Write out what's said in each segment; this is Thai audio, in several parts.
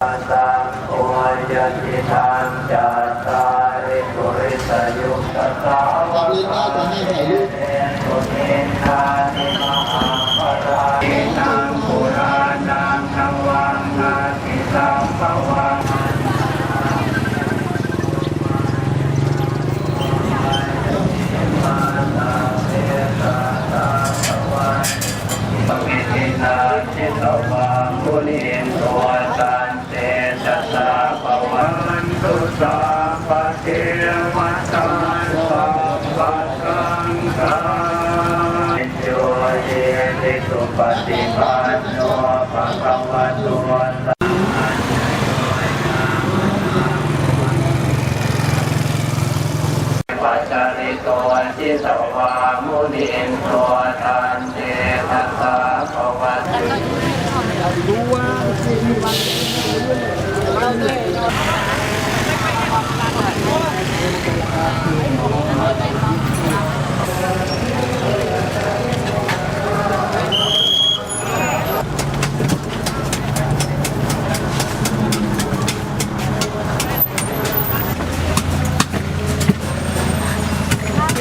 ตังโอยติทังจัตตาริปุริสยุตตะก่อนอื่นก็จะให้ถ่ายรูปตุเนนานิมหาปราอินังปุรานังนวังนาทิสังภวังปวิทินาจิตวามุนินตัวตันเตชะสา ปวันตุสาปเทมัตตันสัพพะสังฆาโยเยติสุปฏิปันโนภะคะวะโตสาปัจจาริโกจิตวามุนินตัวตันเตชะสาปวัวันเด็กหนุ่มบางบ้านนั่งตาเจียมเนี่ยอกข้อหนาเมื่อติ ผ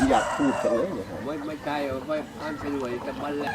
มอยากพูดจังเลยเนี่ยครับไม่ไม่ใช่ไม่อันเป็นหน่วยแต่มันแหละ